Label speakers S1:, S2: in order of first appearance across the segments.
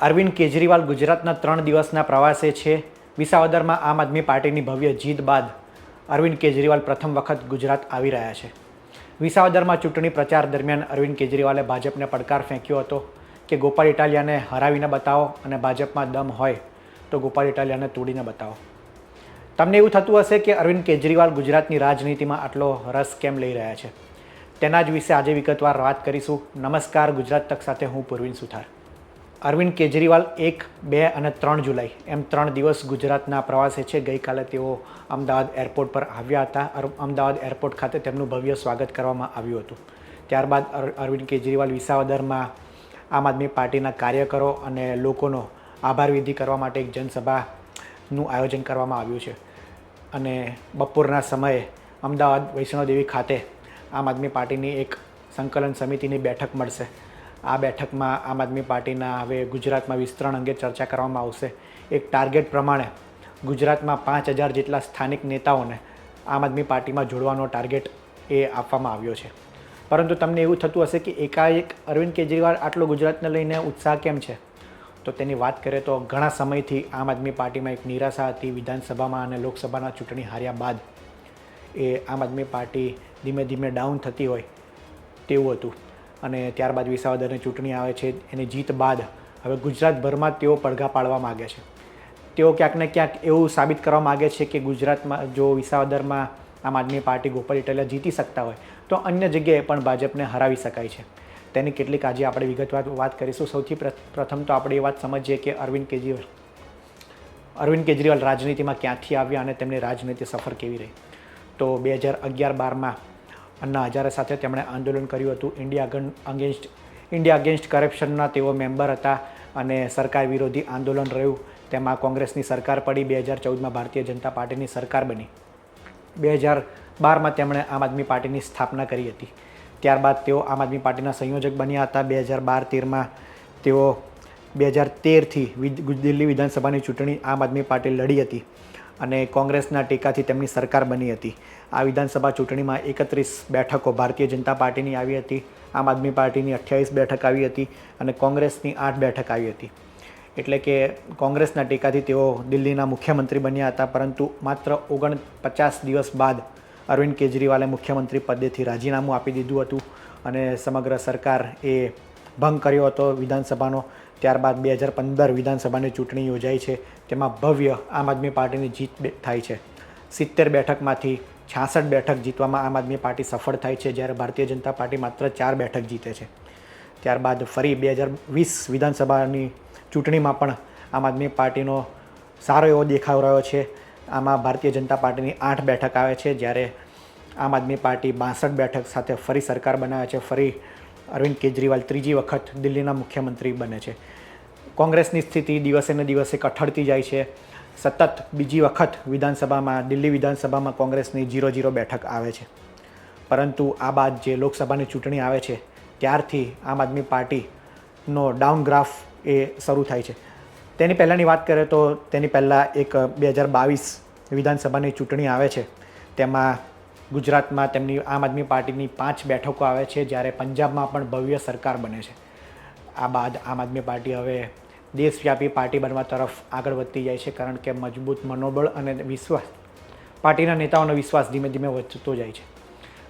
S1: અરવિંદ કેજરીવાલ ગુજરાતના ત્રણ દિવસના પ્રવાસે છે. વિસાવદરમાં આમ આદમી પાર્ટીની ભવ્ય જીત બાદ અરવિંદ કેજરીવાલ પ્રથમ વખત ગુજરાત આવી રહ્યા છે. વિસાવદરમાં ચૂંટણી પ્રચાર દરમિયાન અરવિંદ કેજરીવાલે ભાજપને પડકાર ફેંક્યો હતો કે ગોપાલ ઇટાલિયાને હરાવીને બતાવો અને ભાજપમાં દમ હોય તો ગોપાલ ઇટાલિયાને તોડીને બતાવો. તમને એવું થતું હશે કે અરવિંદ કેજરીવાલ ગુજરાતની રાજનીતિમાં આટલો રસ કેમ લઈ રહ્યા છે? તેના જ વિશે આજે વિગતવાર વાત કરીશું. નમસ્કાર, ગુજરાત તક સાથે હું પૂર્વિન સુથાર. અરવિંદ કેજરીવાલ એક, બે અને ત્રણ જુલાઈ. એમ ત્રણ દિવસ ગુજરાતના પ્રવાસે છે. ગઈકાલે તેઓ અમદાવાદ એરપોર્ટ પર આવ્યા હતા. અમદાવાદ એરપોર્ટ ખાતે તેમનું ભવ્ય સ્વાગત કરવામાં આવ્યું હતું. ત્યારબાદ અર- અરવિંદ કેજરીવાલ વિસાવદરમાં આમ આદમી પાર્ટીના કાર્યકરો અને લોકોનો આભાર વિધિ કરવા માટે એક જનસભાનું આયોજન કરવામાં આવ્યું છે. અને બપોરના સમયે અમદાવાદ વૈષ્ણોદેવી ખાતે આમ આદમી પાર્ટીની એક સંકલન સમિતિની બેઠક મળશે. આ બેઠકમાં આમ આદમી પાર્ટીના હવે ગુજરાતમાં વિસ્તરણ અંગે ચર્ચા કરવામાં આવશે. એક ટાર્ગેટ પ્રમાણે ગુજરાતમાં પાંચ હજાર જેટલા સ્થાનિક નેતાઓને આમ આદમી પાર્ટીમાં જોડવાનો ટાર્ગેટ એ આપવામાં આવ્યો છે. પરંતુ તમને એવું થતું હશે કે એકાએક અરવિંદ કેજરીવાલ આટલો ગુજરાતને લઈને ઉત્સાહ કેમ છે? તો તેની વાત કરીએ તો ઘણા સમયથી આમ આદમી પાર્ટીમાં એક નિરાશા હતી વિધાનસભામાં અને લોકસભાના ચૂંટણી હાર્યા બાદ. એ આમ આદમી પાર્ટી ધીમે ધીમે ડાઉન થતી હોય તેવું હતું. અને ત્યારબાદ વિસાવદરની ચૂંટણી આવે છે. એની જીત બાદ હવે ગુજરાતભરમાં તેઓ પડઘા પાડવા માગે છે. તેઓ ક્યાંક ને ક્યાંક એવું સાબિત કરવા માગે છે કે ગુજરાતમાં જો વિસાવદરમાં આમ આદમી પાર્ટી ગોપાલ ઇટાલિયા જીતી શકતા હોય, તો અન્ય જગ્યાએ પણ ભાજપને હરાવી શકાય છે. તેની કેટલીક આજે આપણે વિગતવાર વાત કરીશું. સૌથી પ્ર- પ્રથમ તો આપણે એ વાત સમજીએ કે અરવિંદ કેજરીવાલ અરવિંદ કેજરીવાલ રાજનીતિમાં ક્યાંથી આવ્યા અને તેમની રાજનીતિ સફર કેવી રહી? તો બે હજાર અગિયાર બારમાં અન્ના હજારે સાથે તેમણે આંદોલન કર્યું હતું. ઇન્ડિયા અગેન્સ્ટ ઇન્ડિયા અગેન્સ્ટ કરપ્શનના તેઓ મેમ્બર હતા અને સરકાર વિરોધી આંદોલન રહ્યું. તેમાં કોંગ્રેસની સરકાર પડી. બે હજાર ચૌદમાં ભારતીય જનતા પાર્ટીની સરકાર બની. બે હજાર બારમાં તેમણે આમ આદમી પાર્ટીની સ્થાપના કરી હતી. ત્યારબાદ તેઓ આમ આદમી પાર્ટીના સંયોજક બન્યા હતા. બે હજાર બાર તેરમાં તેઓ બે હજાર તેરથી દિલ્હી વિધાનસભાની ચૂંટણી આમ આદમી પાર્ટી લડી હતી. અને કોંગ્રેસના ટેકાથી તેમની સરકાર બની હતી. આ વિધાનસભા ચૂંટણીમાં એકત્રીસ બેઠકો ભારતીય જનતા પાર્ટીની આવી હતી, આમ આદમી પાર્ટીની અઠ્યાવીસ બેઠક આવી હતી અને કોંગ્રેસની આઠ બેઠક આવી હતી. એટલે કે કોંગ્રેસના ટેકાથી તેઓ દિલ્હીના મુખ્યમંત્રી બન્યા હતા, પરંતુ માત્ર ઓગણ પચાસ દિવસ બાદ અરવિંદ કેજરીવાલે મુખ્યમંત્રી પદેથી રાજીનામું આપી દીધું હતું અને સમગ્ર સરકાર એ ભંગ કર્યો હતો વિધાનસભાનો. ત્યારબાદ બે હજાર પંદર વિધાનસભાની ચૂંટણી યોજાઈ છે. તેમાં ભવ્ય આમ આદમી પાર્ટીની જીત થાય છે. સિત્તેર બેઠકમાંથી છાસઠ બેઠક જીતવામાં આમ આદમી પાર્ટી સફળ થાય છે, જ્યારે ભારતીય જનતા પાર્ટી માત્ર ચાર બેઠક જીતે છે. ત્યારબાદ ફરી બે હજાર વીસ વિધાનસભાની ચૂંટણીમાં પણ આમ આદમી પાર્ટીનો સારો એવો દેખાવ રહ્યો છે. આમાં ભારતીય જનતા પાર્ટીની આઠ બેઠક આવે છે, જ્યારે આમ આદમી પાર્ટી બાસઠ બેઠક સાથે ફરી સરકાર બનાવે છે. ફરી અરવિંદ કેજરીવાલ ત્રીજી વખત દિલ્હીના મુખ્યમંત્રી બને છે. કોંગ્રેસની સ્થિતિ દિવસે ને દિવસે કઠડતી જાય છે. સતત બીજી વખત વિધાનસભામાં, દિલ્હી વિધાનસભામાં કોંગ્રેસની જીરો જીરો બેઠક આવે છે. પરંતુ આ બાદ જે લોકસભાની ચૂંટણી આવે છે, ત્યારથી આમ આદમી પાર્ટીનો ડાઉન ગ્રાફ એ શરૂ થાય છે. તેની પહેલાંની વાત કરીએ તો તેની પહેલાં એક બે હજાર બાવીસ વિધાનસભાની ચૂંટણી આવે છે. તેમાં ગુજરાતમાં તેમની આમ આદમી પાર્ટીની પાંચ બેઠકો આવે છે, જ્યારે પંજાબમાં પણ ભવ્ય સરકાર બને છે. આ બાદ આમ આદમી પાર્ટી હવે દેશવ્યાપી પાર્ટી બનવા તરફ આગળ વધતી જાય છે, કારણ કે મજબૂત મનોબળ અને વિશ્વાસ, પાર્ટીના નેતાઓનો વિશ્વાસ ધીમે ધીમે વધતો જાય છે.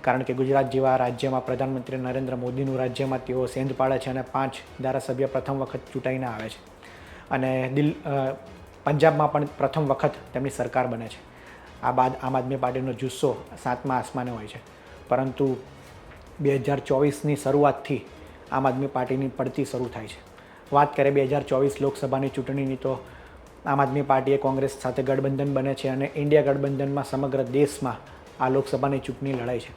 S1: કારણ કે ગુજરાત જેવા રાજ્યમાં પ્રધાનમંત્રી નરેન્દ્ર મોદીનું રાજ્યમાં તેઓ સેંધ પાડે છે અને પાંચ ધારાસભ્ય પ્રથમ વખત ચૂંટાઈને આવે છે. અને દિલ પંજાબમાં પણ પ્રથમ વખત તેમની સરકાર બને છે. આ બાદ આમ આદમી પાર્ટીનો જુસ્સો સાતમા આસમાને હોય છે. પરંતુ બે હજાર ચોવીસની શરૂઆતથી આમ આદમી પાર્ટીની પડતી શરૂ થાય છે. વાત કરીએ બે હજાર ચોવીસ લોકસભાની ચૂંટણીની, તો આમ આદમી પાર્ટીએ કોંગ્રેસ સાથે ગઠબંધન બને છે અને ઇન્ડિયા ગઠબંધનમાં સમગ્ર દેશમાં આ લોકસભાની ચૂંટણી લડાય છે.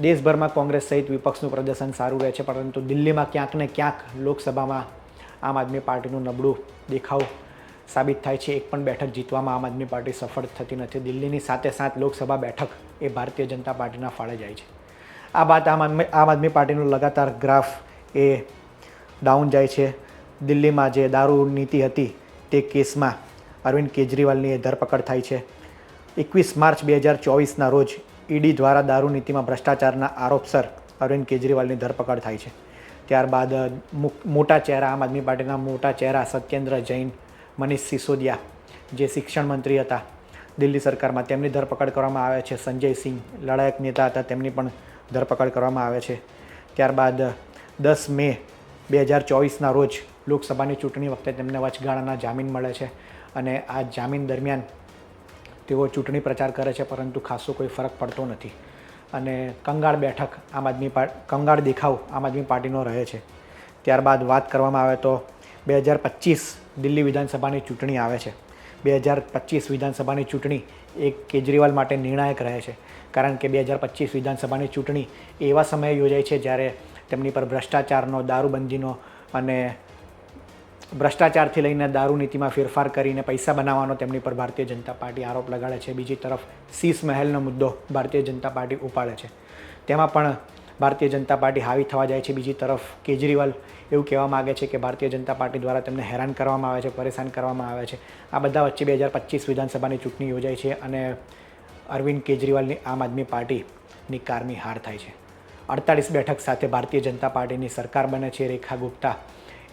S1: દેશભરમાં કોંગ્રેસ સહિત વિપક્ષનું પ્રદર્શન સારું રહે છે, પરંતુ દિલ્હીમાં ક્યાંક ને ક્યાંક લોકસભામાં આમ આદમી પાર્ટીનું નબળું દેખાવ સાબિત થાય છે. એક પણ બેઠક જીતવામાં આમ આદમી પાર્ટી સફળ થતી નથી. દિલ્હીની સાથે સાત લોકસભા બેઠક એ ભારતીય જનતા પાર્ટીના ફાળે જાય છે. આ બાદ આમ આદમી આમ આદમી પાર્ટીનો લગાતાર ગ્રાફ એ ડાઉન જાય છે. દિલ્હીમાં જે દારૂ નીતિ હતી તે કેસમાં અરવિંદ કેજરીવાલની એ ધરપકડ થાય છે. એકવીસ માર્ચ બે હજાર ચોવીસના રોજ ઈડી દ્વારા દારૂ નીતિમાં ભ્રષ્ટાચારના આરોપસર અરવિંદ કેજરીવાલની ધરપકડ થાય છે. ત્યારબાદ મોટા ચહેરા, આમ આદમી પાર્ટીના મોટા ચહેરા સત્યેન્દ્ર જૈન મનીષ સિસોદિયા, જે શિક્ષણ મંત્રી હતા. દિલ્હી સરકારમાં તેમની ધરપકડ કરવામાં આવે છે. સંજય સિંહ લડાયક નેતા હતા. તેમની પણ ધરપકડ કરવામાં આવે છે. ત્યારબાદ દસ મે બે હજાર ચોવીસના રોજ લોકસભાની ચૂંટણી વખતે તેમને વચગાળાના જામીન મળે છે અને આ જામીન દરમિયાન તેઓ ચૂંટણી પ્રચાર કરે છે, પરંતુ ખાસો કોઈ ફરક પડતો નથી. અને કંગાળ બેઠક આમ આદમી પાર્ટ કંગાળ દેખાવ આમ આદમી પાર્ટીનો રહે છે. ત્યારબાદ વાત કરવામાં આવે તો બે હજાર પચીસ દિલ્હી વિધાનસભાની ચૂંટણી આવે છે. બે હજાર પચીસ વિધાનસભાની ચૂંટણી એ કેજરીવાલ માટે નિર્ણાયક રહે છે. કારણ કે બે હજાર પચીસ વિધાનસભાની ચૂંટણી એવા સમયે યોજાય છે જ્યારે તેમની પર ભ્રષ્ટાચારનો, દારૂબંધીનો અને ભ્રષ્ટાચારથી લઈને દારૂ નીતિમાં ફેરફાર કરીને પૈસા બનાવવાનો તેમની પર ભારતીય જનતા પાર્ટી આરોપ લગાડે છે. બીજી તરફ શીશ મહેલનો મુદ્દો ભારતીય જનતા પાર્ટી ઉપાડે છે. તેમાં પણ ભારતીય જનતા પાર્ટી હાવી થવા જાય છે. બીજી તરફ કેજરીવાલ એવું કહેવા માગે છે કે ભારતીય જનતા પાર્ટી દ્વારા તેમને હેરાન કરવામાં આવે છે, પરેશાન કરવામાં આવે છે. આ બધા વચ્ચે બે હજાર પચીસ વિધાનસભાની ચૂંટણી યોજાય છે અને અરવિંદ કેજરીવાલની આમ આદમી પાર્ટીની કારની હાર થાય છે. અડતાલીસ બેઠક સાથે ભારતીય જનતા પાર્ટીની સરકાર બને છે. રેખા ગુપ્તા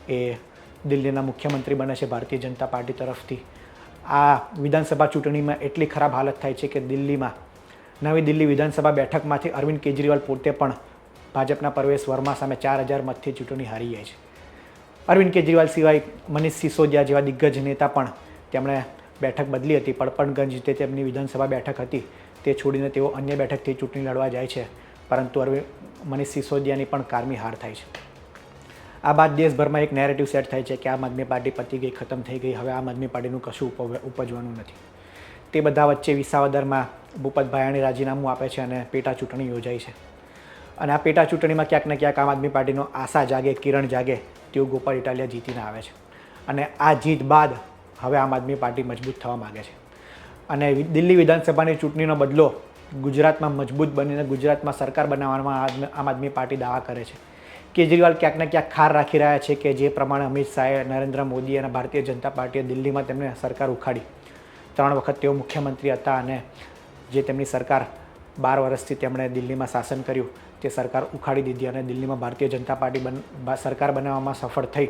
S1: એ દિલ્હીના મુખ્યમંત્રી બને છે ભારતીય જનતા પાર્ટી તરફથી. આ વિધાનસભા ચૂંટણીમાં એટલી ખરાબ હાલત થાય છે કે દિલ્હીમાં નવી દિલ્હી વિધાનસભા બેઠકમાંથી અરવિંદ કેજરીવાલ પોતે પણ ભાજપના પરવેશ વર્મા સામે ચાર હજાર મતથી ચૂંટણી હારી જાય છે. અરવિંદ કેજરીવાલ સિવાય મનીષ સિસોદિયા જેવા દિગ્ગજ નેતા પણ તેમણે બેઠક બદલી હતી. પડપણગંજ તે તેમની વિધાનસભા બેઠક હતી, તે છોડીને તેઓ અન્ય બેઠકથી ચૂંટણી લડવા જાય છે, પરંતુ અરવિંદ મનીષ સિસોદિયાની પણ કારમી હાર થાય છે. આ બાદ દેશભરમાં એક નેરેટિવ સેટ થાય છે કે આમ આદમી પાર્ટી પતી ગઈ, ખતમ થઈ ગઈ, હવે આમ આદમી પાર્ટીનું કશું ઉપજવાનું નથી. તે બધા વચ્ચે વિસાવદરમાં ભૂપત ભાયાણી રાજીનામું આપે છે અને પેટા ચૂંટણી યોજાય છે. અને આ પેટા ચૂંટણીમાં ક્યાંક ને ક્યાંક આમ આદમી પાર્ટીનો આશા જાગે, કિરણ જાગે તેવું ગોપાલ ઇટાલિયા જીતીને આવે છે. અને આ જીત બાદ હવે આમ આદમી પાર્ટી મજબૂત થવા માગે છે. અને દિલ્હી વિધાનસભાની ચૂંટણીનો બદલો ગુજરાતમાં મજબૂત બનીને ગુજરાતમાં સરકાર બનાવવામાં આમ આદમી પાર્ટી દાવા કરે છે. કેજરીવાલ ક્યાંક ને ક્યાંક ખાર રાખી રહ્યા છે કે જે પ્રમાણે અમિત શાહે નરેન્દ્ર મોદી અને ભારતીય જનતા પાર્ટીએ દિલ્હીમાં તેમને સરકાર ઉખાડી. ત્રણ વખત તેઓ મુખ્યમંત્રી હતા અને જે તેમની સરકાર બાર વર્ષથી તેમણે દિલ્હીમાં શાસન કર્યું. તે સરકાર ઉખાડી દીધી અને દિલ્હીમાં ભારતીય જનતા પાર્ટી બન સરકાર બનાવવામાં સફળ થઈ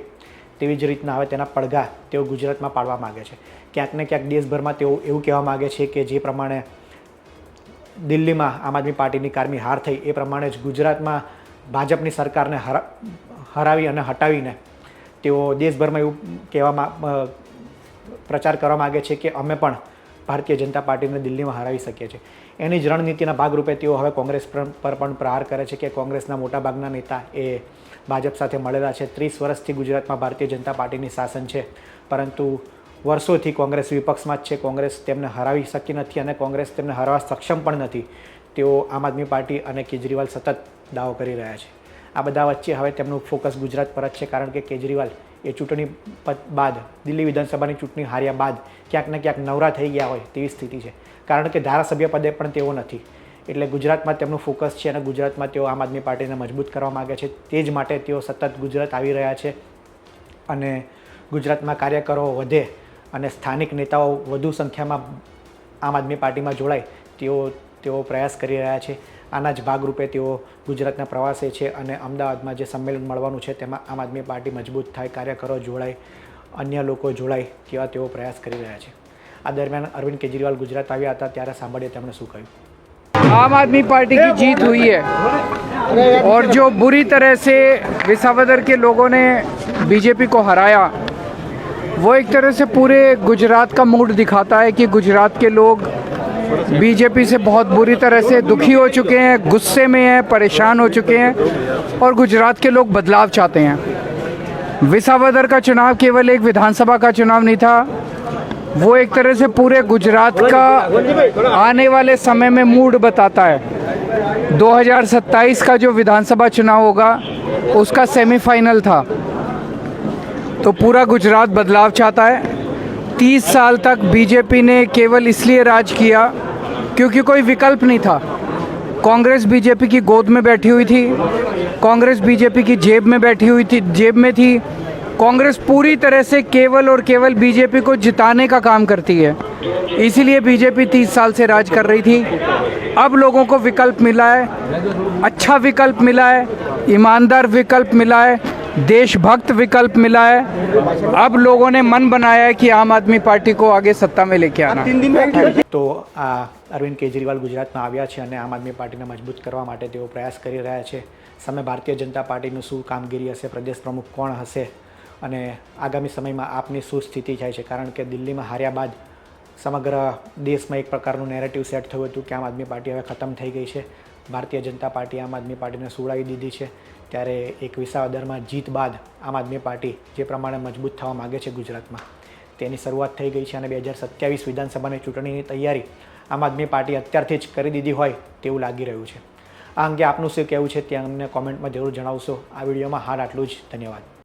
S1: તેવી જ રીતના હવે તેના પડઘા તેઓ ગુજરાતમાં પાડવા માગે છે. ક્યાંક ને ક્યાંક દેશભરમાં તેઓ એવું કહેવા માગે છે કે જે પ્રમાણે દિલ્હીમાં આમ આદમી પાર્ટીની કારમી હાર થઈ, એ પ્રમાણે જ ગુજરાતમાં ભાજપની સરકારને હરા હરાવી અને હટાવીને તેઓ દેશભરમાં એવું કહેવામાં પ્રચાર કરવા માગે છે કે અમે પણ ભારતીય જનતા પાર્ટીને દિલ્હીમાં હરાવી શકીએ છીએ. એની જ રણનીતિના ભાગરૂપે તેઓ હવે કોંગ્રેસ પર પર પણ પ્રહાર કરે છે કે કોંગ્રેસના મોટાભાગના નેતા એ ભાજપ સાથે મળેલા છે. ત્રીસ વર્ષથી ગુજરાતમાં ભારતીય જનતા પાર્ટીની શાસન છે. પરંતુ વર્ષોથી કોંગ્રેસ વિપક્ષમાં જ છે. કોંગ્રેસ તેમને હરાવી શકી નથી અને કોંગ્રેસ તેમને હરાવવા સક્ષમ પણ નથી. તેઓ આમ આદમી પાર્ટી અને કેજરીવાલ સતત દાવો કરી રહ્યા છે. આ બધા વચ્ચે હવે તેમનું ફોકસ ગુજરાત પર જ છે. કારણ કે કેજરીવાલ એ ચૂંટણી બાદ, દિલ્હી વિધાનસભાની ચૂંટણી હાર્યા બાદ ક્યાંક ને ક્યાંક નવરા થઈ ગયા હોય તેવી સ્થિતિ છે. કારણ કે ધારાસભ્ય પદે પણ તેઓ નથી. એટલે ગુજરાતમાં તેમનું ફોકસ છે અને ગુજરાતમાં તેઓ આમ આદમી પાર્ટીને મજબૂત કરવા માગે છે. તે જ માટે તેઓ સતત ગુજરાત આવી રહ્યા છે અને ગુજરાતમાં કાર્યકરો વધે અને સ્થાનિક નેતાઓ વધુ સંખ્યામાં આમ આદમી પાર્ટીમાં જોડાય તેઓ તેઓ પ્રયાસ કરી રહ્યા છે. આના જ ભાગરૂપે તેઓ ગુજરાતના પ્રવાસે છે અને અમદાવાદમાં જે સંમેલન મળવાનું છે તેમાં આમ આદમી પાર્ટી મજબૂત થાય કાર્યકરો જોડાય અન્ય લોકો જોડાય તેવા તેઓ પ્રયાસ કરી રહ્યા છે આ દરમિયાન અરવિંદ કેજરીવાલ ગુજરાત આવ્યા હતા ત્યારે સાંભળીએ તેમણે શું કહ્યું
S2: आम आदमी पार्टी की जीत हुई है और जो बुरी तरह से विसावदर के लोगों ने बीजेपी को हराया वो एक तरह से पूरे गुजरात का मूड दिखाता है कि गुजरात के लोग बीजेपी से बहुत बुरी तरह से दुखी हो चुके हैं, गुस्से में हैं, परेशान हो चुके हैं और गुजरात के लोग बदलाव चाहते हैं। विसावदर का चुनाव केवल एक विधानसभा का चुनाव नहीं था, वो एक तरह से पूरे गुजरात का आने वाले समय में मूड बताता है। 2027 का जो विधानसभा चुनाव होगा, उसका सेमीफाइनल था। तो पूरा गुजरात बदलाव चाहता है। तीस साल तक बीजेपी ने केवल इसलिए राज किया क्योंकि कोई विकल्प नहीं था। कांग्रेस बीजेपी की गोद में बैठी हुई थी, कांग्रेस बीजेपी की जेब में बैठी हुई थी, जेब में थी। कांग्रेस पूरी तरह से केवल और केवल बीजेपी को जिताने का काम करती है। इसीलिए बीजेपी तीस साल से राज कर रही थी। अब लोगों को विकल्प मिला है अच्छा विकल्प मिला है, ईमानदार विकल्प मिला है देशभक्त विकल्प मिला है अब लोगों ने मन बनाया है कि आम आदमी पार्टी को आगे सत्ता में लेके आना
S1: તો આ અરવિંદ કેજરીવાલ ગુજરાતમાં આવ્યા છે અને આમ આદમી પાર્ટીને મજબૂત કરવા માટે તેઓ પ્રયાસ કરી રહ્યા છે સામે ભારતીય જનતા પાર્ટીનું શું કામગીરી હશે પ્રદેશ પ્રમુખ કોણ હશે અને આગામી સમયમાં આપની શું સ્થિતિ થાય છે કારણ કે દિલ્હીમાં હાર્યા બાદ સમગ્ર દેશમાં એક પ્રકારનું નેરેટિવ સેટ થયું હતું કે આમ આદમી પાર્ટી હવે ખતમ થઈ ગઈ છે ભારતીય જનતા પાર્ટી આમ આદમી પાર્ટીને સુડાવી દીધી છે. ત્યારે એક વિસાવદરમાં જીત બાદ આમ આદમી પાર્ટી જે પ્રમાણે મજબૂત થવા માગે છે ગુજરાતમાં. તેની શરૂઆત થઈ ગઈ છે અને બે હજાર સત્યાવીસ વિધાનસભાની ચૂંટણીની તૈયારી આમ આદમી પાર્ટી અત્યારથી જ કરી દીધી હોય તેવું લાગી રહ્યું છે. આ અંગે આપનું શું કહેવું છે તે અમને કોમેન્ટમાં જરૂર જણાવશો. આ વિડીયોમાં હાલ આટલું જ. ધન્યવાદ.